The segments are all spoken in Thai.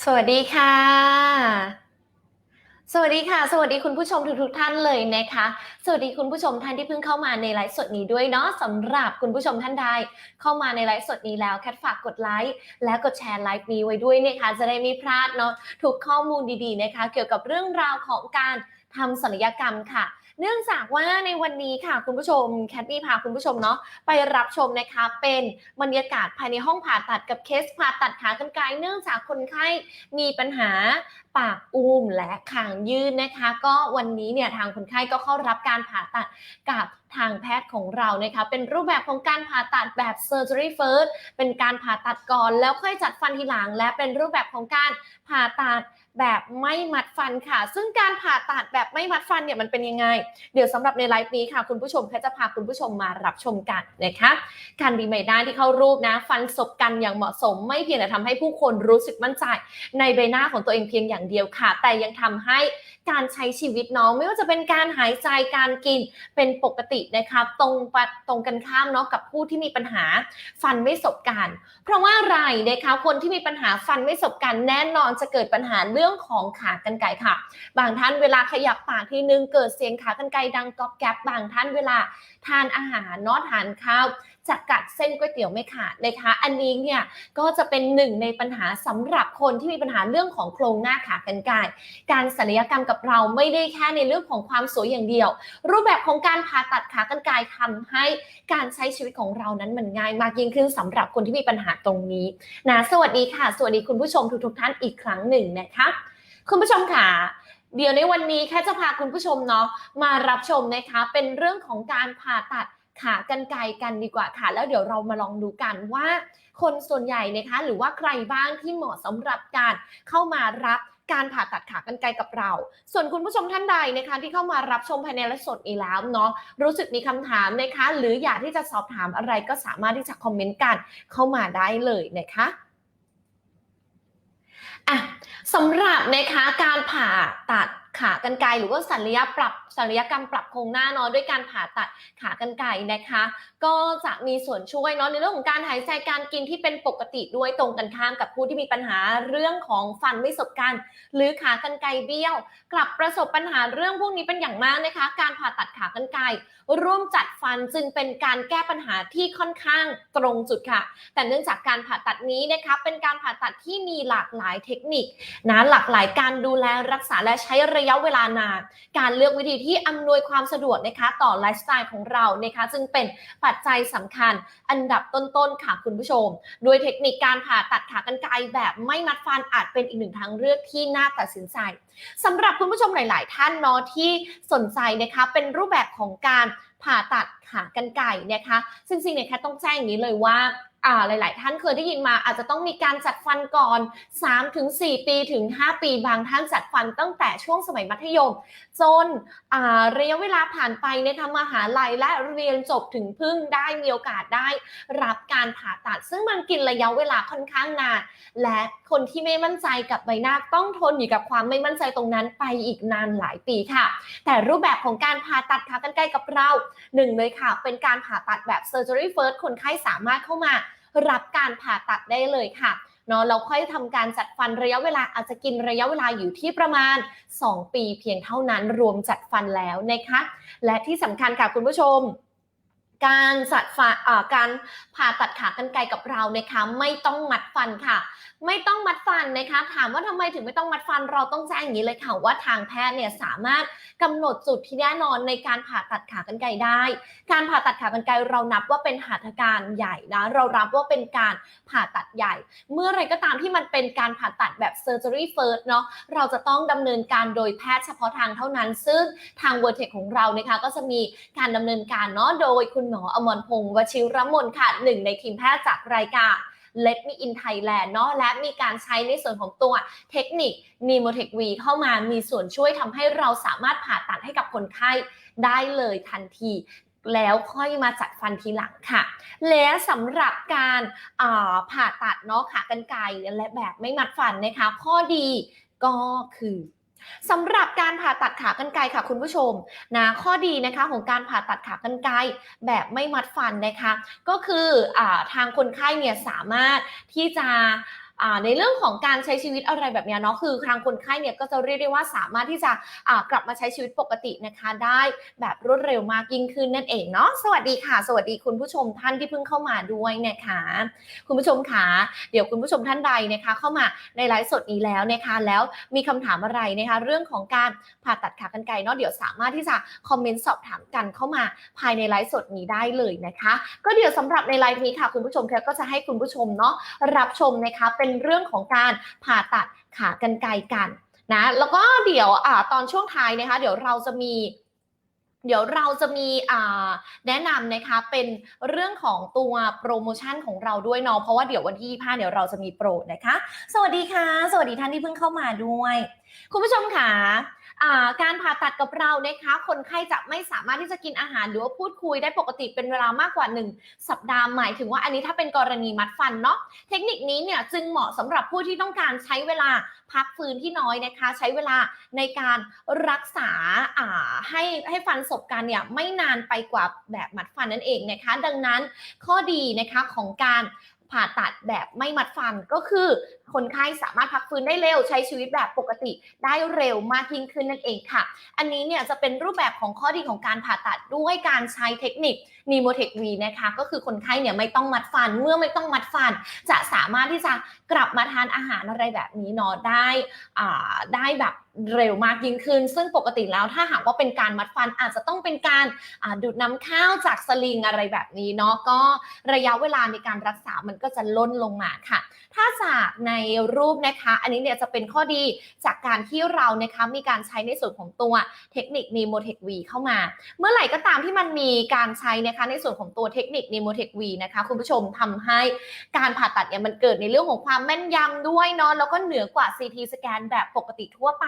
สวัสดีค่ะ สวัสดีค่ะ สวัสดีคุณผู้ชมทุกๆท่านเลยนะคะ สวัสดีคุณผู้ชมท่านที่เพิ่งเข้ามาในไลฟ์สดนี้ด้วยเนาะสำหรับคุณผู้ชมท่านใดเข้ามาในไลฟ์สดนี้แล้วแคทฝากกดไลค์และกดแชร์ไลฟ์นี้ไว้ด้วยนะคะ จะได้ไม่พลาดเนาะทุกข้อมูลดีๆนะคะ เกี่ยวกับเรื่องราวของการทำศัลยกรรมค่ะ เนื่องจากว่าในวันนี้ค่ะคุณผู้ชมแคทมี่พาคุณผู้ชมเนาะไปรับชมนะคะเป็นบรรยากาศภายในห้องผ่าตัดกับเคสผ่าตัดขากรรไกรเนื่องจากคนไข้มีปัญหาปากอูมและคางยืดนะคะ ก็วันนี้เนี่ยทางคนไข้ก็เข้ารับการผ่าตัดกับทางแพทย์ของเรานะคะเป็นรูปแบบของการผ่าตัดแบบ surgery first เป็นการผ่าตัดก่อนแล้วค่อยจัดฟันทีหลัง และเป็นรูปแบบของการผ่าตัด แบบไม่มัดฟันค่ะ ซึ่งการผ่าตัดแบบไม่มัดฟันเนี่ยมันเป็นยังไง เดี๋ยวสำหรับในไลฟ์นี้ค่ะ คุณผู้ชมแค่จะพาคุณผู้ชมมารับชมกันนะคะการดีใบหน้าที่เข้ารูปนะ ฟันศพกันอย่างเหมาะสม ไม่เพียงแต่ทำให้ผู้คนรู้สึกมั่นใจ ในใบหน้าของตัวเองเพียงอย่างเดียวค่ะ แต่ยังทำให้การใช้ชีวิตน้องไม่ว่าจะเป็นการหายใจการกินเป็นปกตินะคะตรงตรงกันข้ามเนาะกับผู้ที่มีปัญหาฟันไม่สบกัน เพราะว่าอะไรนะคะคนที่มีปัญหาฟันไม่สบกันแน่นอนจะเกิดปัญหาเรื่องื่องของขากรรไกรค่ะ บางท่านเวลาขยับปากทีนึงเกิดเสียงขากรรไกรดังก๊อบแก๊บบางท่านเวลา ทานอาหารเนาะทานข้าวจะกัดเส้นก๋วยเตี๋ยวไม่ขาดนะคะ อันนี้เนี่ยก็จะเป็นหนึ่งในปัญหาสำหรับคนที่มีปัญหาเรื่องของโครงหน้าขากรรไกรการศัลยกรรมกับเราไม่ได้แค่ในเรื่องของความสวยอย่างเดียว รูปแบบของการผ่าตัดขากรรไกรทำให้การใช้ชีวิตของเรานั้นมันง่ายมากยิ่งขึ้นสำหรับคนที่มีปัญหาตรงนี้นะสวัสดีค่ะ สวัสดีคุณผู้ชมทุกๆท่านอีกครั้งหนึ่งนะคะ คุณผู้ชมค่ะ เดี๋ยวในวันนี้แค่จะพาคุณผู้ชมเนาะมารับชมนะคะ เป็นเรื่องของการผ่าตัดขากรรไกรกันดีกว่าค่ะ แล้วเดี๋ยวเรามาลองดูกันว่า คนส่วนใหญ่นะคะ หรือว่าใครบ้างที่เหมาะสำหรับการเข้ามารับการผ่าตัดขากรรไกรกับเรา ส่วนคุณผู้ชมท่านใดนะคะ ที่เข้ามารับชมภายในไลฟ์สดอีกแล้วเนาะรู้สึกมีคำถามนะคะ หรืออยากที่จะสอบถามอะไรก็สามารถที่จะคอมเมนต์กันเข้ามาได้เลยนะคะ อะสำหรับนะคะการผ่าตัด ขากรรไกรหรือว่าศัลยปรับศัลยกรรมปรับโครงหน้าเนาะด้วยการผ่าตัดขากรรไกรนะคะ ก็จะมีส่วนช่วยเนาะในเรื่องของการหายใจการกินที่เป็นปกติด้วยตรงกันข้ามกับผู้ที่มีปัญหาเรื่องของฟันไม่สบกัน หรือขากรรไกรเบี้ยว กลับประสบปัญหาเรื่องพวกนี้เป็นอย่างมากนะคะ การผ่าตัดขากรรไกรร่วมจัดฟันจึงเป็นการแก้ปัญหาที่ค่อนข้างตรงจุดค่ะ แต่เนื่องจากการผ่าตัดนี้นะคะเป็นการผ่าตัดที่มีหลากหลายเทคนิคนะหลากหลายการดูแลรักษาและใช้ระยะเวลานาน การเลือกวิธีที่อำนวยความสะดวกนะคะต่อไลฟ์สไตล์ของเรานะคะจึงเป็นปัจจัยสำคัญอันดับต้นๆค่ะคุณผู้ชม โดยเทคนิคการผ่าตัดขากรรไกรแบบไม่มัดฟันอาจเป็นอีกหนึ่งทางเลือกที่น่าตัดสินใจสำหรับคุณผู้ชมหลาย ๆ ท่านเนาะที่สนใจนะคะเป็นรูปแบบของการผ่าตัดขากรรไกรนะคะ ซึ่งจริงๆเนี่ยแค่ต้องแจ้งอย่างนี้เลยว่า หลาย ๆ ท่านเคยได้ยินมาอาจจะต้องมีการจัดฟันก่อน 3-4 ปีถึง 5 ปี บางท่านจัดฟันตั้งแต่ช่วงสมัยมัธยม จนระยะเวลาผ่านไปนะคะมหาลัยและเรียนจบถึงพิ่งได้มีโอกาสได้ รับการผ่าตัด ซึ่งมันกินระยะเวลาค่อนข้างนานและคนที่ไม่มั่นใจกับใบหน้าต้องทนอยู่กับความไม่มั่นใจตรงนั้นไปอีกนานหลายปีค่ะ แต่รูปแบบของการผ่าตัดขากรรไกรกับเราหนึ่งเลยค่ะ เป็นการผ่าตัดแบบ surgery first คนไข้สามารถเข้ามา รับการผ่าตัดได้เลยค่ะเนาะเราค่อยทำการจัดฟันระยะเวลาอาจจะกินระยะเวลาอยู่ที่ประมาณ 2 ปีเพียงเท่านั้นรวมจัดฟันแล้วนะคะและที่สำคัญค่ะคุณผู้ชมการสัดฟันอ่าการผ่าตัดขากรรไกรกับเรานะคะไม่ต้องมัดฟันค่ะ ไม่ต้องมัดฟันนะคะ ถามว่าทำไมถึงไม่ต้องมัดฟัน เราต้องแจ้งอย่างนี้เลยค่ะว่าทางแพทย์เนี่ยสามารถกำหนดจุดที่แน่นอนในการผ่าตัดขากรรไกรได้ การผ่าตัดขากรรไกรเรานับว่าเป็นหัตถการใหญ่นะเรารับว่าเป็นการผ่าตัดใหญ่ เมื่อไรก็ตามที่มันเป็นการผ่าตัดแบบ surgery first เนาะเราจะต้องดำเนินการโดยแพทย์เฉพาะทางเท่านั้น ซึ่งทาง v e r t e c ของเรานะคะก็จะมีการดำเนินการเนาะโดยคุณหมออมรพงศ์วชิรมนค่ะหนึ่งในทีมแพทย์จากรายการ Let Me in Thailand เนาะและมีการใช้ในส่วนของตัวเทคนิค n e m o t e c V เข้ามามีส่วนช่วยทำให้เราสามารถผ่าตัดให้กับคนไข้ได้เลยทันทีแล้วค่อยมาจัดฟันทีหลังค่ะ และสำหรับการาผ่าตัดเนาะขากรรไกรและแบบไม่มัดฟันนะคะ ข้อดีก็คือ สำหรับการผ่าตัดขากรรไกรค่ะคุณผู้ชมนะข้อดีนะคะของการผ่าตัดขากรรไกรแบบไม่มัดฟันนะคะ ก็คืออาทางคนไข้เนี่ยสามารถที่จะ ในเรื่องของการใช้ชีวิตอะไรแบบนี้เนาะคือทางคนไข้เนี่ยก็จะเรียกได้ว่าสามารถที่จะกลับมาใช้ชีวิตปกตินะคะได้แบบรวดเร็วมากยิ่งขึ้นนั่นเองเนาะสวัสดีค่ะ สวัสดีคุณผู้ชมท่านที่เพิ่งเข้ามาด้วยนะคะคุณผู้ชมคะเดี๋ยวคุณผู้ชมท่านใดนะคะ เข้ามาในไลฟ์สดนี้แล้วนะคะแล้วมีคำถามอะไรนะคะเรื่องของการผ่าตัดขากรรไกรเนาะเดี๋ยวสามารถที่จะคอมเมนต์สอบถามกันเข้ามาภายในไลฟ์สดนี้ได้เลยนะคะ ก็เดี๋ยวสำหรับในไลฟ์นี้ค่ะ คุณผู้ชมแคก็จะให้คุณผู้ชมเนาะรับชมนะคะเป็นเรื่องของการผ่าตัดขากรรไกรกันนะแล้วก็เดี๋ยวอตอนช่วงท้ายนะคะ เดี๋ยวเราจะมีเดี๋ยวเราจะมีแนะนำนะคะเป็นเรื่องของตัวโปรโมชั่นของเราด้วยเนาะเพราะว่าเดี๋ยววันที่25เดี๋ยวเราจะมีโปรนะคะ สวัสดีค่ะ สวัสดีท่านที่เพิ่งเข้ามาด้วย คุณผู้ชมค่ะอ่า การผ่าตัดกับเรานะคะ คนไข้จะไม่สามารถที่จะกินอาหารหรือว่าพูดคุยได้ปกติเป็นเวลามากกว่า 1 สัปดาห์หมายถึงว่าอันนี้ถ้าเป็นกรณีมัดฟันเนาะเทคนิคนี้เนี่ยจึงเหมาะสำหรับผู้ที่ต้องการใช้เวลาพักฟื้นที่น้อยนะคะ ใช้เวลาในการรักษาาให้ให้ฟันศพกันเนี่ยไม่นานไปกว่าแบบมัดฟันนั่นเองนะคะ ดังนั้นข้อดีนะคะของการผ่าตัดแบบไม่มัดฟันก็คือ คนไข้สามารถพักฟื้นได้เร็วใช้ชีวิตแบบปกติได้เร็วมากยิ่งขึ้นนั่นเองค่ะ อันนี้เนี่ยจะเป็นรูปแบบของข้อดีของการผ่าตัดด้วยการใช้เทคนิค n e m o t e c V นะคะก็คือคนไข้เนี่ยไม่ต้องมัดฟันเมื่อไม่ต้องมัดฟัน จะสามารถที่จะกลับมาทานอาหารอะไรแบบนี้เนาะได้อ่าได้แบบเร็วมากยิ่งขึ้น ซึ่งปกติแล้วถ้าหากว่าเป็นการมัดฟันอาจจะต้องเป็นการาดูดน้ำข้าวจากสลิงอะไรแบบนี้เนาะก็ระยะเวลาในการรักษามันก็จะล่นลงมาค่ะ ถ้าจากในรูปนะคะ อันนี้เนี่ยจะเป็นข้อดีจากการที่เรานะคะมีการใช้ในส่วนของตัวเทคนิค n e m o t e c V เข้ามา เมื่อไหร่ก็ตามที่มันมีการใช้นะคะในส่วนของตัวเทคนิค n e m o t e c V นะคะคุณผู้ชมทำให้การผ่าตัดเนี่ยมันเกิดในเรื่องของความแม่นยำด้วยเนาะแล้วก็เหนือกว่า CT สแกนแบบปกติทั่วไป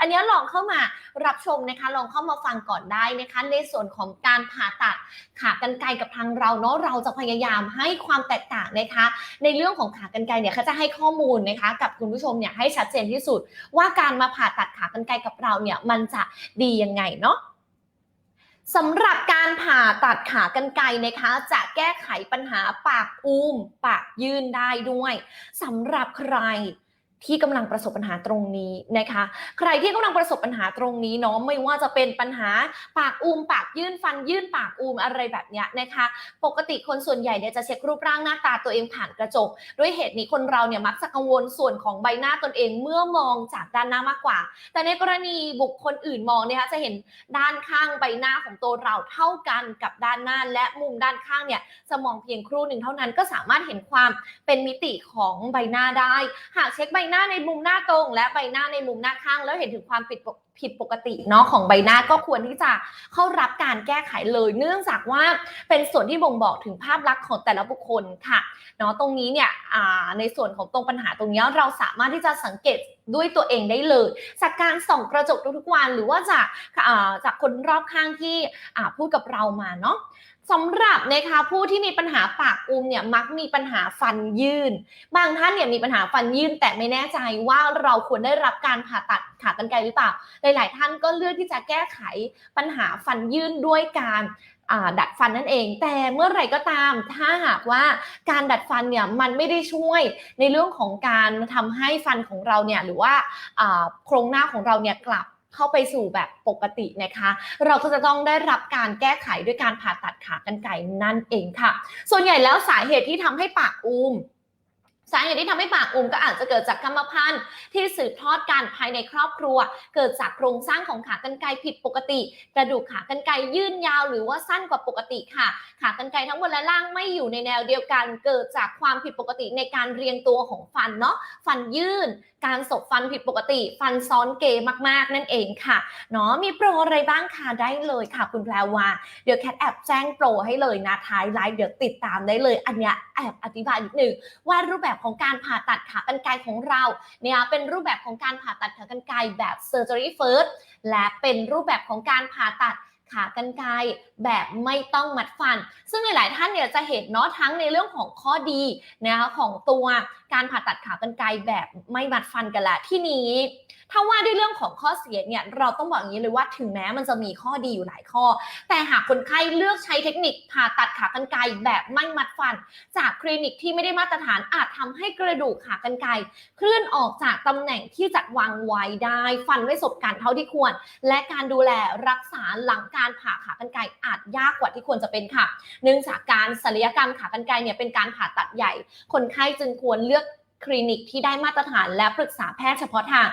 อันนี้ลองเข้ามารับชมนะคะ ลองเข้ามาฟังก่อนได้นะคะ ในส่วนของการผ่าตัดขากรรไกรกับทางเราเนาะเราจะพยายามให้ความแตกต่างนะคะ ในเรื่องของขากรรไกรเนี่ยเขาจะให้ข้อมูลนะคะกับคุณผู้ชมเนี่ยให้ชัดเจนที่สุด ว่าการมาผ่าตัดขากรรไกรกับเราเนี่ยมันจะดียังไงเนาะสำหรับการผ่าตัดขากรรไกรนะคะ จะแก้ไขปัญหาปากอุ้ม ปากยื่นได้ด้วยสำหรับใคร ที่กำลังประสบปัญหาตรงนี้นะคะ ใครที่กำลังประสบปัญหาตรงนี้เนาะไม่ว่าจะเป็นปัญหาปากอูม ปากยื่นฟันยื่นปากอูมอะไรแบบเนี้ยนะคะ ปกติคนส่วนใหญ่เนี่ยจะเช็ครูปร่างหน้าตาตัวเองผ่านกระจก ด้วยเหตุนี้คนเราเนี่ยมักจะกังวลส่วนของใบหน้าตนเองเมื่อมองจากด้านหน้ามากกว่า แต่ในกรณีบุคคลอื่นมองเนี่ยคะจะเห็นด้านข้างใบหน้าของตัวเราเท่ากันกับด้านหน้าและมุมด้านข้างเนี่ยจะมองเพียงครู่หนึ่งเท่านั้นก็สามารถเห็นความเป็นมิติของใบหน้าได้ หากเช็คใบหน้าในมุมหน้าตรง และใบหน้าในมุมหน้าข้าง แล้วเห็นถึงความผิดปกผิดปกติเนาะของใบหน้าก็ควรที่จะเข้ารับการแก้ไขเลย เนื่องจากว่าเป็นส่วนที่บ่งบอกถึงภาพลักษณ์ของแต่ละบุคคลค่ะเนาะตรงนี้เนี่ยในส่วนของตรงปัญหาตรงนี้เราสามารถที่จะสังเกตด้วยตัวเองได้เลย จากการส่องกระจกทุกๆวันหรือว่าจากจากคนรอบข้างที่พูดกับเรามาเนาะ สำหรับนะคะผู้ที่มีปัญหาปากอุ้มเนี่ยมักมีปัญหาฟันยื่น บางท่านเนี่ยมีปัญหาฟันยื่น แต่ไม่แน่ใจว่าเราควรได้รับการผ่าตัดขากรรไกรหรือเปล่า หลาย ๆ ท่านก็เลือกที่จะแก้ไขปัญหาฟันยื่นด้วยการดัดฟันนั่นเอง แต่เมื่อไหร่ก็ตามถ้าหากว่าการดัดฟันเนี่ยมันไม่ได้ช่วยในเรื่องของการทำให้ฟันของเราเนี่ยหรือว่าโครงหน้าของเราเนี่ยกลับ เข้าไปสู่แบบปกตินะคะ เราก็จะต้องได้รับการแก้ไขด้วยการผ่าตัดขากรรไกรนั่นเองค่ะ ส่วนใหญ่แล้วสาเหตุที่ทำให้ปากอูม สาเหตุที่ทำให้ปากอุมก็อาจจะเกิดจากกรรมพันธุ์ที่สืบทอดกันภายในครอบครัว เกิดจากโครงสร้างของขากรรไกรผิดปกติ กระดูกขากรรไกรยื่นยาวหรือว่าสั้นกว่าปกติค่ะ ขากรรไกรทั้งบนและล่างไม่อยู่ในแนวเดียวกัน เกิดจากความผิดปกติในการเรียงตัวของฟันเนาะฟันยื่น การสบฟันผิดปกติ ฟันซ้อนเกยมากๆ นั่นเองค่ะเนาะมีโปรอะไรบ้างคะได้เลยค่ะ คุณแพรวาเดี๋ยวแคทแอบแจ้งโปรให้เลยนะท้ายไลฟ์เดี๋ยวติดตามได้เลย อันเนี้ยแอบอธิบายนิดนึงว่ารูปแบบของการผ่าตัดขากรรไกรของเราเนี่ยเป็นรูปแบบของการผ่าตัดขากรรไกรแบบ surgery first และเป็นรูปแบบของการผ่าตัดขากรรไกรแบบไม่ต้องมัดฟัน ซึ่งหลายๆท่านเนี่ยจะเห็นเนาะทั้งในเรื่องของข้อดีนะคะของตัวการผ่าตัดขากรรไกรแบบไม่มัดฟันกันละที่นี้ ถ้าว่าด้วยเรื่องของข้อเสียเนี่ยเราต้องบอกอย่างนี้เลยว่าถึงแม้มันจะมีข้อดีอยู่หลายข้อ แต่หากคนไข้เลือกใช้เทคนิคผ่าตัดขากรรไกรแบบไม่มัดฟัน จากคลินิกที่ไม่ได้มาตรฐานอาจทำให้กระดูกขากรรไกรเคลื่อนออกจากตำแหน่งที่จัดวางไว้ได้ ฟันไม่สบกันเท่าที่ควร และการดูแลรักษาหลังการผ่าขากรรไกรอาจยากกว่าที่ควรจะเป็นค่ะ เนื่องจากการศัลยกรรมขากรรไกรเนี่ยเป็นการผ่าตัดใหญ่ คนไข้จึงควรเลือก คลินิกที่ได้มาตรฐานและปรึกษาแพทย์เฉพาะทาง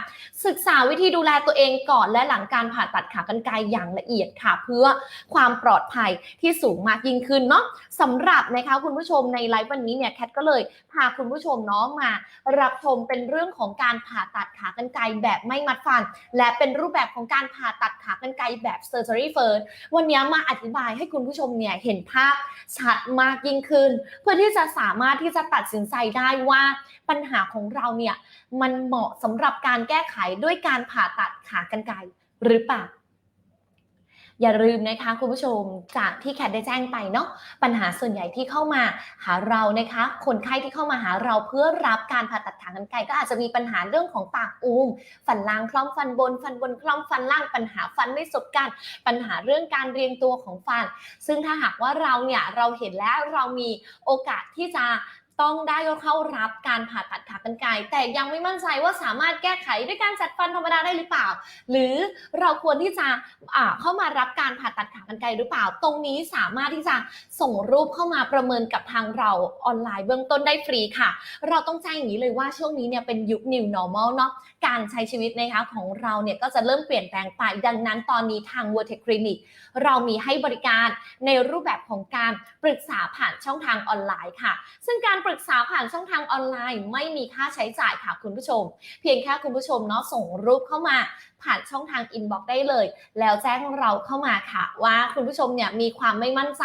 ศึกษาวิธีดูแลตัวเองก่อนและหลังการผ่าตัดขากรรไกรอย่างละเอียดค่ะ เพื่อความปลอดภัยที่สูงมากยิ่งขึ้นเนาะสำหรับนะคะคุณผู้ชมในไลฟ์วันนี้เนี่ยแคทก็เลยพาคุณผู้ชมเน้องมา รับชมเป็นเรื่องของการผ่าตัดขากรรไกรแบบไม่มัดฟัน และเป็นรูปแบบของการผ่าตัดขากรรไกรแบบ surgery first วันนี้มาอธิบายให้คุณผู้ชมเนี่ยเห็นภาพชัดมากยิ่งขึ้น เพื่อที่จะสามารถที่จะตัดสินใจได้ว่าปัปัญหาของเราเนี่ยมันเหมาะสำหรับการแก้ไขด้วยการผ่าตัดขากรรไกรหรือเปล่าอย่าลืมนะคะคุณผู้ชมจากที่แคทได้แจ้งไปเนาะปัญหาส่วนใหญ่ที่เข้ามาหาเรานะคะ คนไข้ที่เข้ามาหาเราเพื่อรับการผ่าตัดขากรรไกรก็อาจจะมีปัญหาเรื่องของปากอูมฟันล่างคล่อมฟันบน ฟันบนคล่อมฟันล่างปัญหาฟันไม่สบกัน ปัญหาเรื่องการเรียงตัวของฟัน ซึ่งถ้าหากว่าเราเนี่ยเราเห็นแล้วเรามีโอกาสที่จะ ต้องได้เข้ารับการผ่าตัดขากรรไกรแต่ยังไม่มั่นใจว่าสามารถแก้ไขด้วยการจัดฟันธรรมดาได้หรือเปล่า หรือเราควรที่จะอ่าเข้ามารับการผ่าตัดขากรรไกรหรือเปล่า ตรงนี้สามารถที่จะส่งรูปเข้ามาประเมินกับทางเราออนไลน์เบื้องต้นได้ฟรีค่ะ เราต้องแจ้งอย่างนี้เลยว่าช่วงนี้เนี่ยเป็นยุค new normal เนาะการใช้ชีวิตนะคะของเราเนี่ยก็จะเริ่มเปลี่ยนแปลงไปดังนั้นตอนนี้ทาง v e r t e c Clinic เรามีให้บริการในรูปแบบของการปรึกษาผ่านช่องทางออนไลน์ค่ะ ซึ่งการปรึกษาผ่านช่องทางออนไลน์ ไม่มีค่าใช้จ่ายค่ะคุณผู้ชม เพียงแค่คุณผู้ชมเนาะส่งรูปเข้ามาผ่านช่องทางอินบ็อกซ์ได้เลย แล้วแจ้งเราเข้ามาค่ะ ว่าคุณผู้ชมเนี่ยมีความไม่มั่นใจ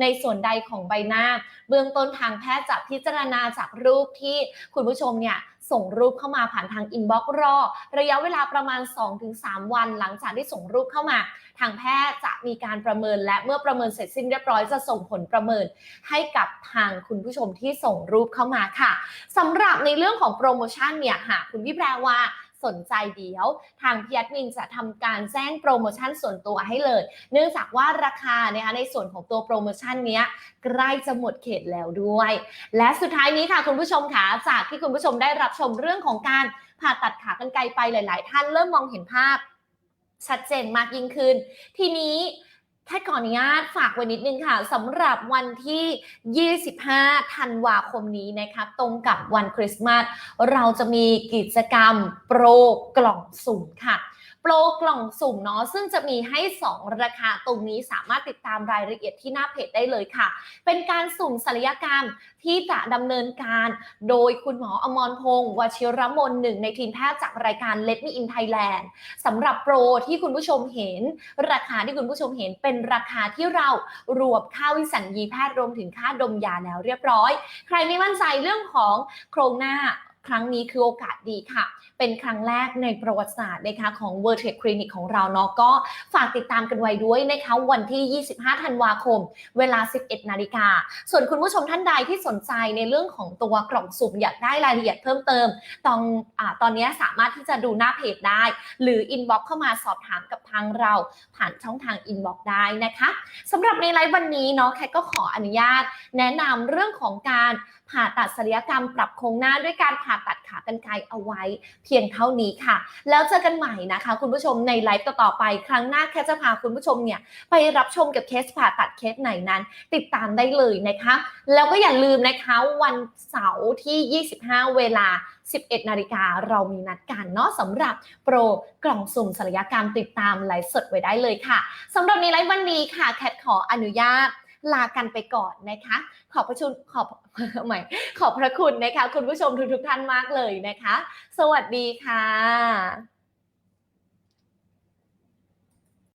ในส่วนใดของใบหน้า เบื้องต้นทางแพทย์จะพิจารณาจากรูปที่คุณผู้ชมเนี่ยส่งรูปเข้ามาผ่านทางอินบ็อกซ์รอ ระยะเวลาประมาณ 2-3 วันหลังจากที่ส่งรูปเข้ามา ทางแพทย์จ มีการประเมินและเมื่อประเมินเสร็จสิ้นเรียบร้อยจะส่งผลประเมินให้กับทางคุณผู้ชมที่ส่งรูปเข้ามาค่ะสำหรับในเรื่องของโปรโมชั่นเนี่ยหากคุณพี่แปรว่าสนใจเดียว ทางพียมินจะทำการแจ้งโปรโมชั่นส่วนตัวให้เลย เนื่องจากว่าราคานะคะในส่วนของตัวโปรโมชั่นเนี้ยใกล้จะหมดเขตแล้วด้วย และสุดท้ายนี้ค่ะคุณผู้ชมค่ะจากที่คุณผู้ชมได้รับชมเรื่องของการผ่าตัดขากรรไกรไปหลาย ๆ ท่านเริ่มมองเห็นภาพ ชัดเจนมากยิ่งขึ้น ทีนี้แค่ขออนุญาตฝากไว้นิดนึงค่ะสำหรับวันที่ 25 ธันวาคมนี้นะคะตรงกับวันคริสต์มาสเราจะมีกิจกรรมโปรกล่องสุ่มค่ะ ปรกล่องสุ่มเนาะซึ่งจะมีให้ 2 ราคาตรงนี้สามารถติดตามรายละเอียดที่หน้าเพจได้เลยค่ะ เป็นการสุ่มศัลยกรรมที่จะดำเนินการโดยคุณหมออมรพงศ์วชิรมนหนึ่งในทีมแพทย์จากรายการ Let Me In Thailand สำหรับโปรที่คุณผู้ชมเห็น ราคาที่คุณผู้ชมเห็นเป็นราคาที่เรารวมค่าวิสัญญีแพทย์รวมถึงค่าดมยาแล้วเรียบร้อย ใครไม่มั่นใจเรื่องของโครงหน้า ครั้งนี้คือโอกาสดีค่ะ เป็นครั้งแรกในประวัติศาสตร์นะคะของ v e r t e Clinic ของเราเนาะก็ฝากติดตามกันไว้ด้วยนะคะวันที่ 25 ธันวาคม เวลา 11 นาฬิกา ส่วนคุณผู้ชมท่านใดที่สนใจในเรื่องของตัวกล่องสุ่มอยากได้รายละเอียดเพิ่มเติม ตอนอตอนนี้สามารถที่จะดูหน้าเพจได้ หรืออินบ็อกเข้ามาสอบถามกับทางเราผ่านช่องทางอินบ็อกได้นะคะสำหรับในไลฟ์วันนี้เนาะแคทก็ขออนุญาต แนะนำเรื่องของการผ่าตัดศัลยกรรมปรับโครงหน้าด้วยการผ่าตัดขากรรไกรเอาไว้ เพียงเท่านี้ค่ะ แล้วเจอกันใหม่นะคะ คุณผู้ชมในไลฟ์ต่อๆไป ครั้งหน้าแค่จะพาคุณผู้ชมเนี่ยไปรับชมกับเคสผ่าตัดเคสไหนนั้น ติดตามได้เลยนะคะ แล้วก็อย่าลืมนะคะวันเสาร์ที่ 25 เวลา 11 นาฬิกาเรามีนัดกันเนาะสำหรับโปรกล่องสุ่มศัลยกรรมติดตามไลฟ์สดไว้ได้เลยค่ะสำหรับในไลฟ์วันนี้ค่ะแคทขออนุญาต ลากันไปก่อนนะคะ ขอบพระชุนขอบใหม่ขอบพระคุณนะคะ คุณผู้ชมทุกๆท่านมากเลยนะคะ สวัสดีค่ะ